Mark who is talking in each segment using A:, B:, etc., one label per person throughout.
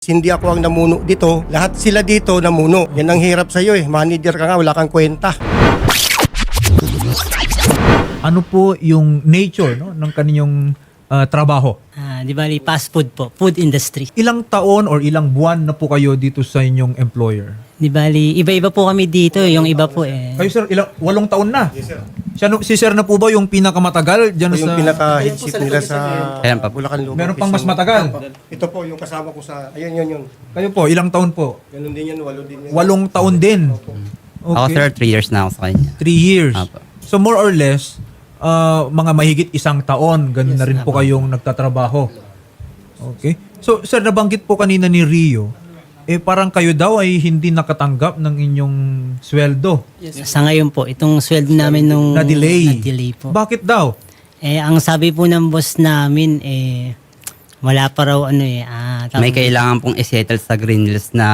A: Hindi ako ang namuno dito. Lahat sila dito namuno. Yan ang hirap sa'yo eh. Manager ka nga, wala kang kwenta.
B: Ano po yung nature no, ng kaninyong ah, trabaho?
C: Ah, di bali, fast food po. Food industry.
B: Ilang taon or ilang buwan na po kayo dito sa inyong employer?
C: Di bali, iba-iba po kami dito. Yung iba po eh.
B: Kayo sir, ilang, walong taon na? Yes sir. Siya, no- si sir na po ba yung pinakamatagal dyan
A: Ito yung
B: sa...
A: pinaka-headship nila sa
D: Ayan pa.
A: Bulacan Lubang.
B: Meron pang mas matagal?
A: Ito po yung kasama ko sa... Ayun, yun, yun.
B: Kayo po, ilang taon po?
A: Ganun din yan, walo din yan.
B: Walong taon din.
D: Ako sir, 3 years na ako sa kanya.
B: Three years.
D: Apo.
B: So more or less, ah, mga mahigit isang taon, ganun na rin po kayong nagtatrabaho. Okay. So sir, nabanggit po kanina ni Rio, eh parang kayo daw ay hindi nakatanggap ng inyong sweldo.
C: Sa ngayon po, itong sweldo namin nung...
B: Na-delay.
C: Na-delay po.
B: Bakit daw?
C: Eh, ang sabi po ng boss namin, eh, wala pa raw ano eh. Ah, tawag-
D: May kailangan pong isettle sa Green Hills na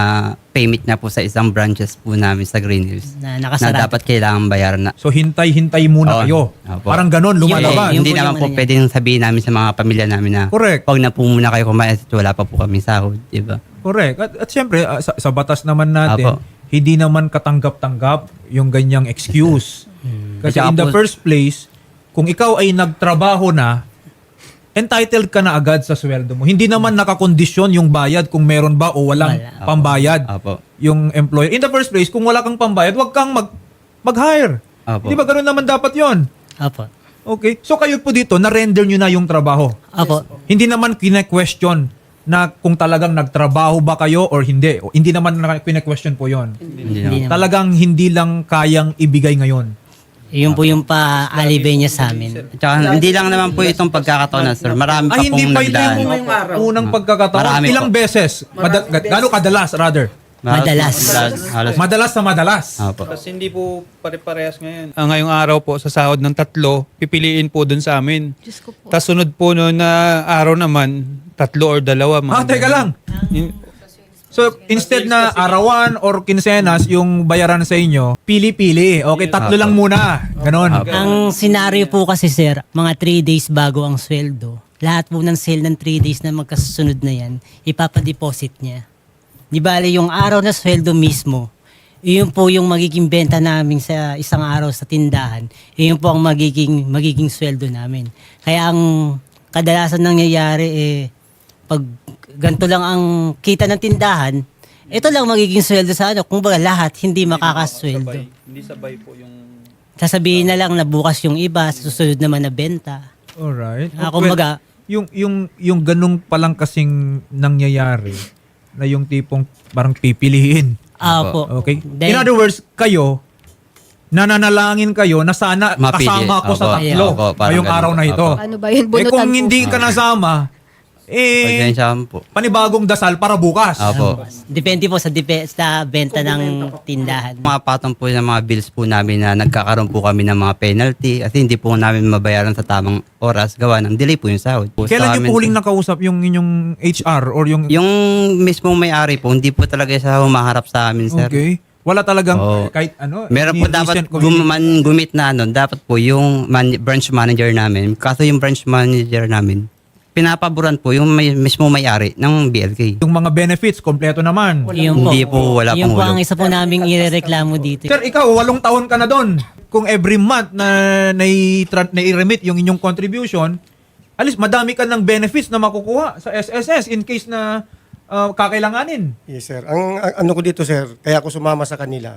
D: payment na po sa isang branches po namin sa Green Hills.
C: Na
D: Na
C: nakasarado.
D: dapat kailangan bayaran na.
B: So hintay-hintay muna
D: Oo.
B: kayo.
D: Opo.
B: Parang ganun lumalabas.
C: Yung
D: hindi
C: po
D: naman po
C: niya.
D: pwedeng sabihin namin sa mga pamilya namin na
B: Correct.
D: wag na po muna kayo kumain at wala pa po kami sahod, di ba?
B: Correct. At, at syempre, ah, sa, sa batas naman natin,
D: Apo.
B: hindi naman katanggap-tanggap yung ganyang excuse. Kasi
D: At saka
B: in the first place, kung ikaw ay nagtrabaho na, entitled ka na agad sa sweldo mo. Hindi naman nakakondisyon yung bayad kung meron ba o walang
C: Wala.
B: pambayad
D: Apo.
B: yung employer. In the first place, kung wala kang pambayad, wag kang mag, mag-hire.
D: Apo.
B: Di ba ganun naman dapat yon?
C: Opo.
B: Okay. So kayo po dito, na-render nyo na yung trabaho.
C: Opo.
B: Hindi naman kine-question na kung talagang nagtrabaho ba kayo or hindi. O, hindi naman na kine-question po yon.
D: Hindi naman.
B: Talagang hindi lang kayang ibigay ngayon.
C: Yun po yung pa-alibay niya sa amin.
D: At saka, hindi lang naman po itong pagkakataon na sir. Marami pa
B: Ay, hindi
D: pong
B: pa ito
D: nagdaan.
B: yung unang pagkakataon.
D: Marami
B: Ilang
D: po.
B: beses? Mada- gano'ng kadalas, rather?
C: Madalas.
D: Halos.
B: Madalas sa madalas.
D: Apo.
E: Kasi hindi po pare-parehas ngayon. Ah, ngayong araw po, sa sahod ng tatlo, pipiliin po dun sa amin. Tapos sunod po noon na araw naman, tatlo or dalawa. mga
B: Ah, teka
E: ganun.
B: lang. So, instead na arawan or kinsenas yung bayaran sa inyo, pili-pili. Okay, tatlo lang muna. Ganon.
D: Apo.
C: Ang senaryo po kasi sir, mga 3 days bago ang sweldo, lahat po ng sale ng 3 days na magkasunod na yan, ipapadeposit niya. Di bale yung araw na sweldo mismo, iyon po yung magiging benta namin sa isang araw sa tindahan. Iyon po ang magiging magiging sweldo namin. Kaya ang kadalasan nangyayari eh pag ganito lang ang kita ng tindahan, ito lang magiging sweldo sa ano. Kung baga lahat hindi makakasweldo.
E: Sabay. Hindi sabay po yung...
C: Sasabihin na lang na bukas yung iba, sa susunod naman na benta.
B: Alright.
C: Ah, kumbaga-
B: yung, yung, yung ganung palang kasing nangyayari na yung tipong parang pipiliin.
C: Ah, po.
B: Okay?
C: Then-
B: In other words, kayo, nananalangin kayo na sana
D: Mapili.
B: kasama ko sa
D: Opo.
B: tatlo
D: Opo, parang
B: ngayong
D: ganun.
B: araw na ito.
D: Opo.
F: Ano ba yun?
B: Eh
F: Bunutan
B: kung hindi ka nasama, eh,
D: Pagdensyahan po.
B: panibagong dasal para bukas.
D: Apo.
C: Depende po sa, depe- sa benta ng tindahan.
D: Mga patong po ng mga bills po namin na nagkakaroon po kami ng mga penalty at hindi po namin mabayaran sa tamang oras gawa ng delay po yung sahod. Po
B: Kailan niyo
D: amin
B: po huling nakausap yung inyong HR or yung...
D: Yung mismong may-ari po, hindi po talaga siya humaharap sa amin, sir.
B: Okay. Wala talagang
D: Oo.
B: kahit ano.
D: Meron po dapat guman, gumit na ano, dapat po yung man- branch manager namin. Kaso yung branch manager namin, pinapaboran po yung may, mismo may-ari ng BLK.
B: Yung mga benefits, kompleto naman.
C: Yun.
D: Hindi po, wala
C: Yun
D: pong
C: po ang
D: hulog.
C: isa po naming irereklamo dito.
B: Sir, ikaw, walong taon ka na doon. Kung every month na nai- nai-remit yung inyong contribution, alis, madami ka ng benefits na makukuha sa SSS in case na uh, kakailanganin.
A: Yes, sir. Ang, ang ano ko dito, sir, kaya ako sumama sa kanila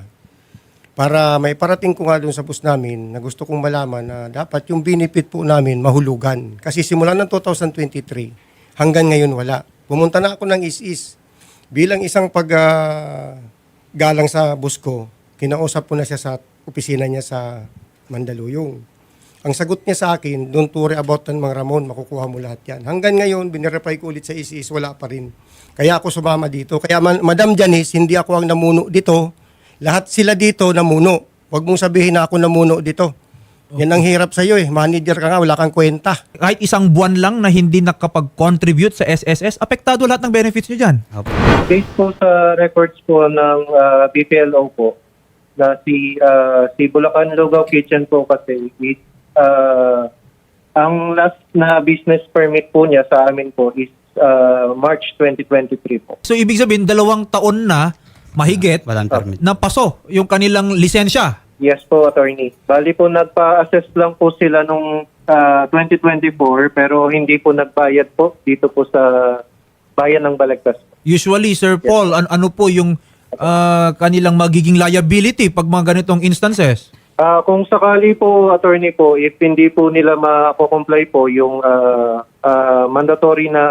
A: para may parating ko nga doon sa bus namin na gusto kong malaman na dapat yung benefit po namin mahulugan. Kasi simula ng 2023 hanggang ngayon wala. Pumunta na ako ng is-is. Bilang isang pag ah, galang sa bus ko, kinausap ko na siya sa opisina niya sa Mandaluyong. Ang sagot niya sa akin, don't worry about ng mga Ramon, makukuha mo lahat yan. Hanggang ngayon, binireply ko ulit sa is-is, wala pa rin. Kaya ako sumama dito. Kaya Madam Janice, hindi ako ang namuno dito. Lahat sila dito namuno. Huwag mong sabihin na ako namuno dito. Yan ang hirap sa'yo eh. Manager ka nga, wala kang kwenta.
B: Kahit isang buwan lang na hindi nakapag-contribute sa SSS, apektado lahat ng benefits nyo dyan.
G: Based po sa records po ng ah, BPLO po, na si, ah, si Bulacan Lugaw Kitchen po kasi, it, ah, ang last na business permit po niya sa amin po is uh, March 2023 po.
B: So ibig sabihin, dalawang taon na mahigit
D: Walang permit.
B: na paso yung kanilang lisensya.
G: Yes po, attorney. Bali po nagpa-assess lang po sila nung ah, 2024 pero hindi po nagbayad po dito po sa bayan ng Balagtas.
B: Usually, Sir Paul, an- ano po yung ah, kanilang magiging liability pag mga ganitong instances?
G: Ah, kung sakali po, attorney po, if hindi po nila ma-comply po yung ah, ah, mandatory na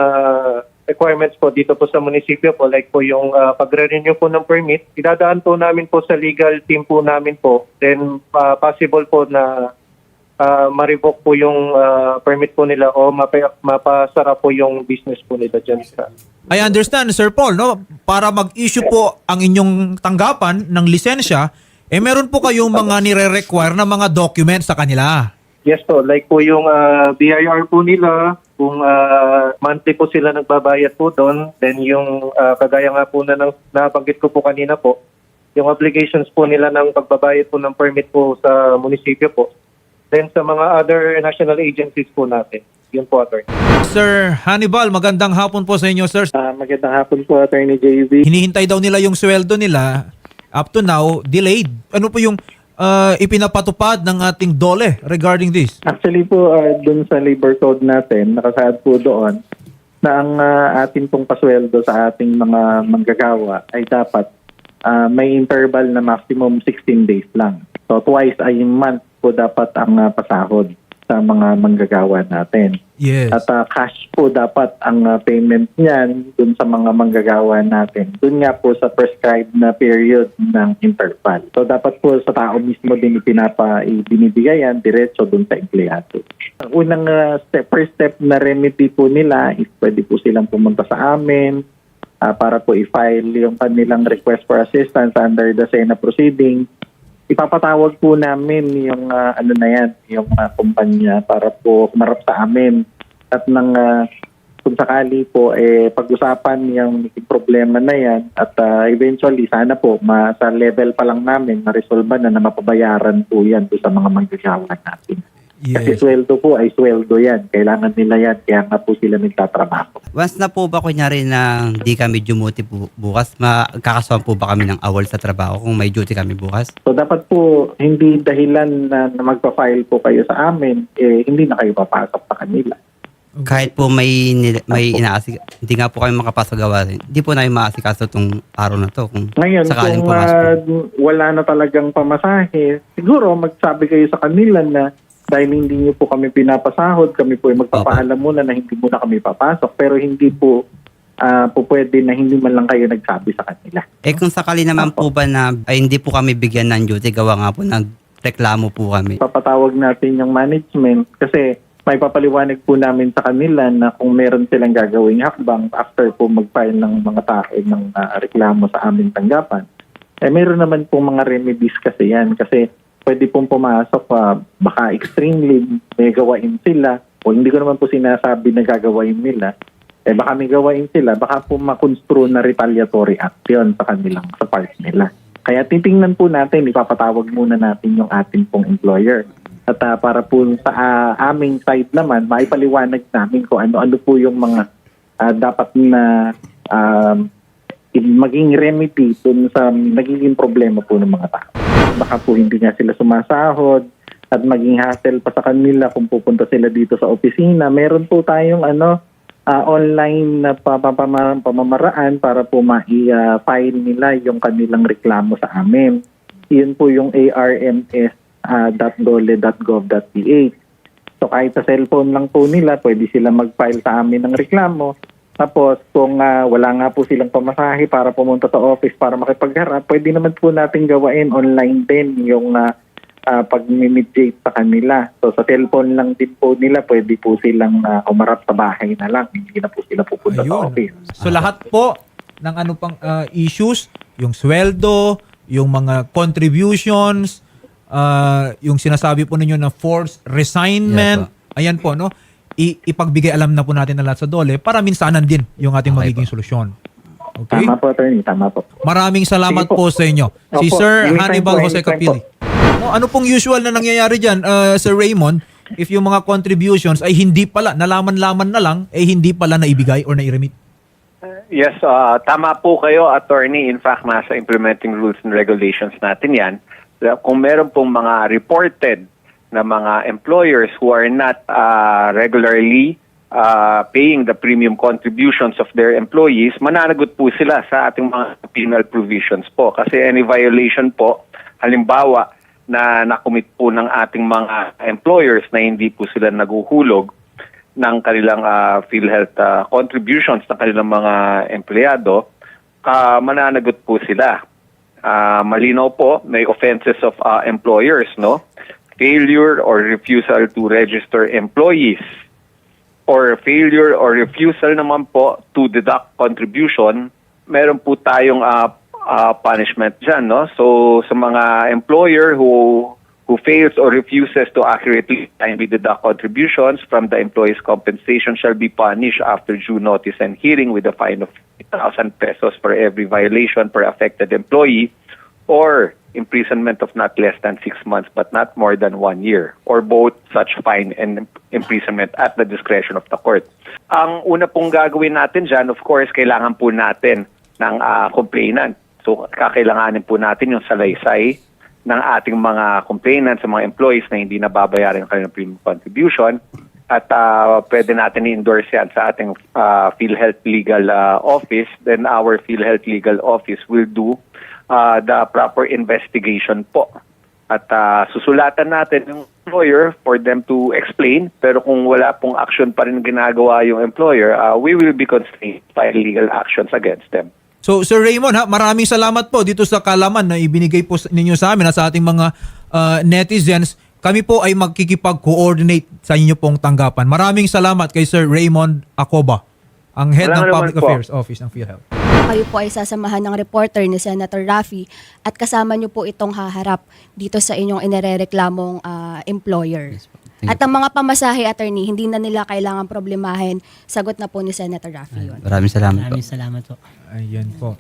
G: requirements po dito po sa munisipyo po, like po yung ah, pagre-renew po ng permit, idadaan po namin po sa legal team po namin po, then ah, possible po na ah, ma-revoke po yung ah, permit po nila o mapa- mapasara po yung business po nila dyan sa
B: I understand, Sir Paul, no? Para mag-issue po ang inyong tanggapan ng lisensya, eh meron po kayong mga nire-require na mga documents sa kanila.
G: Yes po, like po yung ah, BIR po nila, kung ah, monthly po sila nagbabayad po doon, then yung ah, kagaya nga po na nang, nabanggit ko po kanina po, yung obligations po nila ng pagbabayad po ng permit po sa munisipyo po, then sa mga other national agencies po natin. Yun po, attorney.
B: Sir Hannibal, magandang hapon po sa inyo, sir.
G: Ah, magandang hapon po, attorney JV.
B: Hinihintay daw nila yung sweldo nila up to now delayed. Ano po yung ah, ipinapatupad ng ating dole regarding this?
F: Actually po, uh, dun sa labor code natin, nakasaad po doon na ang uh, atin pong pasweldo sa ating mga manggagawa ay dapat uh, may interval na maximum 16 days lang. So twice a month po dapat ang uh, pasahod sa mga manggagawa natin.
B: Yes.
F: At uh, cash po dapat ang uh, payment niyan dun sa mga manggagawa natin. Dun nga po sa prescribed na period ng interval. So dapat po sa tao mismo din ipinapa ibinibigay yan diretso dun sa empleyado. Ang unang uh, step, first step na remedy po nila is pwede po silang pumunta sa amin ah, para po i-file yung kanilang request for assistance under the SENA proceeding ipapatawag po namin yung ah, ano na yan, yung ah, kumpanya para po kumarap sa amin at nang ah, kung sakali po eh pag-usapan yung problema na yan at ah, eventually sana po ma, sa level pa lang namin ma-resolve na na mapabayaran po yan po sa mga manggagawa natin. Kasi
B: Yes.
F: sweldo po ay sweldo yan. Kailangan nila yan kaya nga po sila nagtatrabaho.
D: Once na po ba kunyari na di kami dumuti bu- bukas, makakasuhan po ba kami ng awol sa trabaho kung may duty kami bukas?
F: So dapat po hindi dahilan na, na magpa-file po kayo sa amin, eh, hindi na kayo papasok sa kanila.
D: Kahit po may nil- may inaasik, hindi nga po kami makapasok gawa. Hindi po namin maasikaso itong araw na to kung
F: Ngayon,
D: sakaling
F: kung
D: pumasok.
F: ah, wala na talagang pamasahe, siguro magsabi kayo sa kanila na dahil hindi niyo po kami pinapasahod, kami po ay magpapaalam muna na hindi muna kami papasok. Pero hindi po ah, po pwede na hindi man lang kayo nagsabi sa kanila.
D: eh kung sakali naman po ba na ay hindi po kami bigyan ng duty, gawa nga po nagreklamo po kami.
F: Papatawag natin yung management kasi may papaliwanag po namin sa kanila na kung meron silang gagawing hakbang after po mag-file ng mga tao ng ah, reklamo sa aming tanggapan, eh meron naman po mga remedies kasi yan kasi pwede pong pumasok pa baka extremely may gawain sila. O hindi ko naman po sinasabi na gagawain nila. Eh baka may gawain sila baka po makonstrue na retaliatory act yun sa kanilang sa part nila. Kaya titingnan po natin ipapatawag muna natin yung ating pong employer. At ah, para po sa ah, aming side naman maipaliwanag namin kung ano-ano po yung mga ah, dapat na i- maging remedy dun sa nagiging problema po ng mga tao. Baka po hindi nga sila sumasahod at maging hassle pa sa kanila kung pupunta sila dito sa opisina. Meron po tayong ano ah, online na pa- pa- pama- pamamaraan para po ma-file nila yung kanilang reklamo sa amin. Yun po yung arms.dole.gov.ph. So kahit sa cellphone lang po nila, pwede sila mag-file sa amin ng reklamo. Tapos kung ah, wala nga po silang pamasahe para pumunta sa office para makipagharap, pwede naman po natin gawain online din yung uh, pag-mediate sa kanila. So sa cellphone lang din po nila, pwede po silang ah, umarap sa bahay na lang. Hindi na po sila pupunta sa
B: Ayun.
F: office.
B: So lahat po ng ano pang ah, issues, yung sweldo, yung mga contributions, ah, yung sinasabi po ninyo na forced resignment, ayan po, no? I- ipagbigay alam na po natin na lahat sa dole para minsanan din yung ating
D: Okay
B: magiging
D: po.
B: solusyon. Okay?
F: Tama po, attorney. Tama po.
B: Maraming salamat
F: Sige
B: po.
F: po.
B: sa inyo. Si
F: Opo.
B: Sir
F: Anytime
B: Hannibal
F: po,
B: Jose
F: anytime
B: Capili. No, ano pong usual na nangyayari dyan, uh, Sir Raymond? if yung mga contributions ay hindi pala, nalaman-laman na lang, eh hindi pala naibigay or nairemit?
H: Yes, uh, tama po kayo, attorney. In fact, nasa implementing rules and regulations natin yan. Kung meron pong mga reported na mga employers who are not uh, regularly uh, paying the premium contributions of their employees, mananagot po sila sa ating mga penal provisions po. Kasi any violation po, halimbawa, na nakumit po ng ating mga employers na hindi po sila naguhulog ng kanilang ah, PhilHealth ah, contributions ng kanilang mga empleyado, ah, mananagot po sila. Ah, malinaw po, may offenses of ah, employers, no? Failure or refusal to register employees or failure or refusal naman po to deduct contribution, meron po tayong ah, ah, punishment dyan. No? So sa mga employer who who fails or refuses to accurately timely deduct contributions from the employee's compensation shall be punished after due notice and hearing with a fine of 1,000 pesos for every violation per affected employee or imprisonment of not less than six months but not more than one year or both such fine and imprisonment at the discretion of the court. Ang una pong gagawin natin dyan, of course, kailangan po natin ng ah, complainant. So kakailanganin po natin yung salaysay ng ating mga complainants sa mga employees na hindi nababayaran ang kanilang premium contribution at ah, pwede natin i-endorse yan sa ating ah, PhilHealth Legal ah, Office. Then our PhilHealth Legal Office will do ah, the proper investigation po. At ah, susulatan natin yung employer for them to explain. Pero kung wala pong action pa rin ginagawa yung employer, ah, we will be constrained by legal actions against them.
B: So Sir Raymond ha, maraming salamat po dito sa kalaman na ibinigay po ninyo sa amin at sa ating mga uh, netizens. Kami po ay magkikipag-coordinate sa inyo pong tanggapan. Maraming salamat kay Sir Raymond Acoba, ang head
H: Walang
B: ng Public
H: po.
B: Affairs Office ng PhilHealth.
I: Kayo po ay sasamahan ng reporter ni Senator Raffy at kasama niyo po itong haharap dito sa inyong inirereklamong ah, employer.
D: Thank
I: At ang mga pamasahe, attorney, hindi na nila kailangan problemahin. Sagot na po ni Senator Raffy yun.
D: Maraming salamat po.
C: Maraming salamat po.
B: Ayan po.